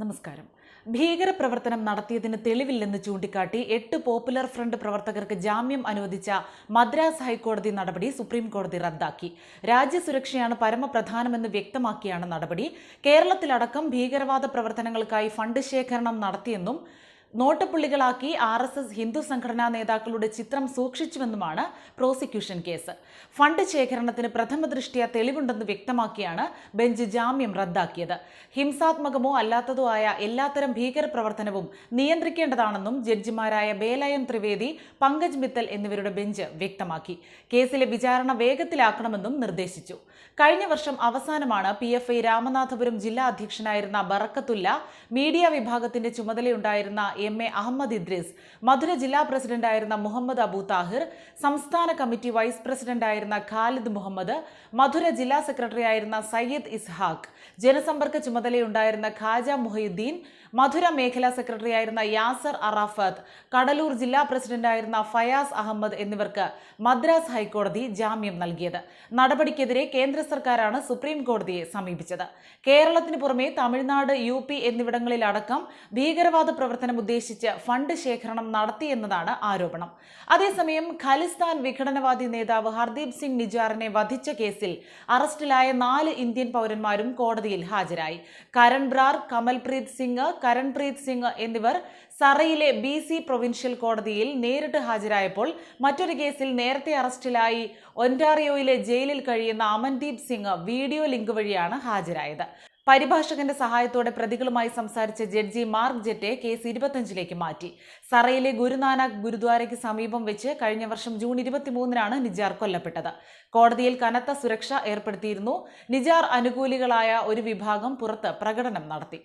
നമസ്കാരം. ഭീകരപ്രവർത്തനം നടത്തിയതിന് തെളിവില്ലെന്ന് ചൂണ്ടിക്കാട്ടി എട്ട് പോപ്പുലർ ഫ്രണ്ട് പ്രവർത്തകർക്ക് ജാമ്യം അനുവദിച്ച മദ്രാസ് ഹൈക്കോടതി നടപടി സുപ്രീം കോടതി റദ്ദാക്കി. രാജ്യസുരക്ഷയാണ് പരമപ്രധാനമെന്ന് വ്യക്തമാക്കിയാണ് നടപടി. കേരളത്തിലടക്കം ഭീകരവാദ പ്രവർത്തനങ്ങൾക്കായി ഫണ്ട് ശേഖരണം നടത്തിയെന്നും നോട്ടപ്പുള്ളികളാക്കി ആർ എസ് എസ് ഹിന്ദു സംഘടനാ നേതാക്കളുടെ ചിത്രം സൂക്ഷിച്ചുവെന്നുമാണ് പ്രോസിക്യൂഷൻ കേസ്. ഫണ്ട് ശേഖരണത്തിന് പ്രഥമ ദൃഷ്ടിയ തെളിവുണ്ടെന്ന് വ്യക്തമാക്കിയാണ് ബെഞ്ച് ജാമ്യം റദ്ദാക്കിയത്. ഹിംസാത്മകമോ അല്ലാത്തതോ ആയ എല്ലാത്തരം ഭീകരപ്രവർത്തനവും നിയന്ത്രിക്കേണ്ടതാണെന്നും ജഡ്ജിമാരായ ബേലയം ത്രിവേദി പങ്കജ് മിത്തൽ എന്നിവരുടെ ബെഞ്ച് വ്യക്തമാക്കി. കേസിലെ വിചാരണ വേഗത്തിലാക്കണമെന്നും നിർദ്ദേശിച്ചു. കഴിഞ്ഞ വർഷം അവസാനമാണ് പി എഫ് ഐ രാമനാഥപുരം ജില്ലാ അധ്യക്ഷനായിരുന്ന ബറക്കത്തുല്ല മീഡിയ വിഭാഗത്തിന്റെ ചുമതലയുണ്ടായിരുന്ന എം എ അഹമ്മദ് ഇദ്രിസ് മധുര ജില്ലാ പ്രസിഡന്റായിരുന്ന മുഹമ്മദ് അബു താഹിർ സംസ്ഥാന കമ്മിറ്റി വൈസ് പ്രസിഡന്റായിരുന്ന ഖാലിദ് മുഹമ്മദ് മധുര ജില്ലാ സെക്രട്ടറി ആയിരുന്ന സയ്യിദ് ഇസ്ഹാഖ് ജനസമ്പർക്ക ചുമതലയുണ്ടായിരുന്ന ഖാജ മുഹയുദ്ദീൻ മധുര മേഖലാ സെക്രട്ടറി ആയിരുന്ന യാസർ അറാഫത്ത് കടലൂർ ജില്ലാ പ്രസിഡന്റായിരുന്ന ഫയാസ് അഹമ്മദ് എന്നിവർക്ക് മദ്രാസ് ഹൈക്കോടതി ജാമ്യം നൽകിയത്. നടപടിക്കെതിരെ കേന്ദ്ര സർക്കാരാണ് സുപ്രീം കോടതിയെ സമീപിച്ചത്. കേരളത്തിന് പുറമെ തമിഴ്നാട് യു പി എന്നിവിടങ്ങളിലടക്കം ഭീകരവാദ പ്രവർത്തനം ഉദ്ദേശിച്ച് ഫണ്ട് ശേഖരണം നടത്തിയെന്നതാണ് ആരോപണം. അതേസമയം ഖലിസ്ഥാൻ വിഘടനവാദി നേതാവ് ഹർദീപ് സിംഗ് നിജാറിനെ വധിച്ച കേസിൽ അറസ്റ്റിലായ നാല് ഇന്ത്യൻ പൗരന്മാരും കോടതിയിൽ ഹാജരായി. കരൺ ബ്രാർ കമൽപ്രീത് സിംഗ് കരൺപ്രീത് സിംഗ് എന്നിവർ സറയിലെ ബി സി പ്രൊവിൻഷ്യൽ കോടതിയിൽ നേരിട്ട് ഹാജരായപ്പോൾ മറ്റൊരു കേസിൽ നേരത്തെ അറസ്റ്റിലായി ഒന്റാറിയോയിലെ ജയിലിൽ കഴിയുന്ന അമൻദീപ് സിംഗ് വീഡിയോ ലിങ്ക് വഴിയാണ് ഹാജരായത്. പരിഭാഷകന്റെ സഹായത്തോടെ പ്രതികളുമായി സംസാരിച്ച ജഡ്ജി മാർക്ക് ജെറ്റെ കേസ് ഇരുപത്തഞ്ചിലേക്ക് മാറ്റി. സറയിലെ ഗുരുനാനാക് ഗുരുദ്വാരയ്ക്ക് സമീപം വെച്ച് കഴിഞ്ഞ വർഷം ജൂൺ ഇരുപത്തിമൂന്നിനാണ് നിജാർ കൊല്ലപ്പെട്ടത്. കോടതിയിൽ കനത്ത സുരക്ഷ ഏർപ്പെടുത്തിയിരുന്നു. നിജാർ അനുകൂലികളായ ഒരു വിഭാഗം പുറത്ത് പ്രകടനം നടത്തി.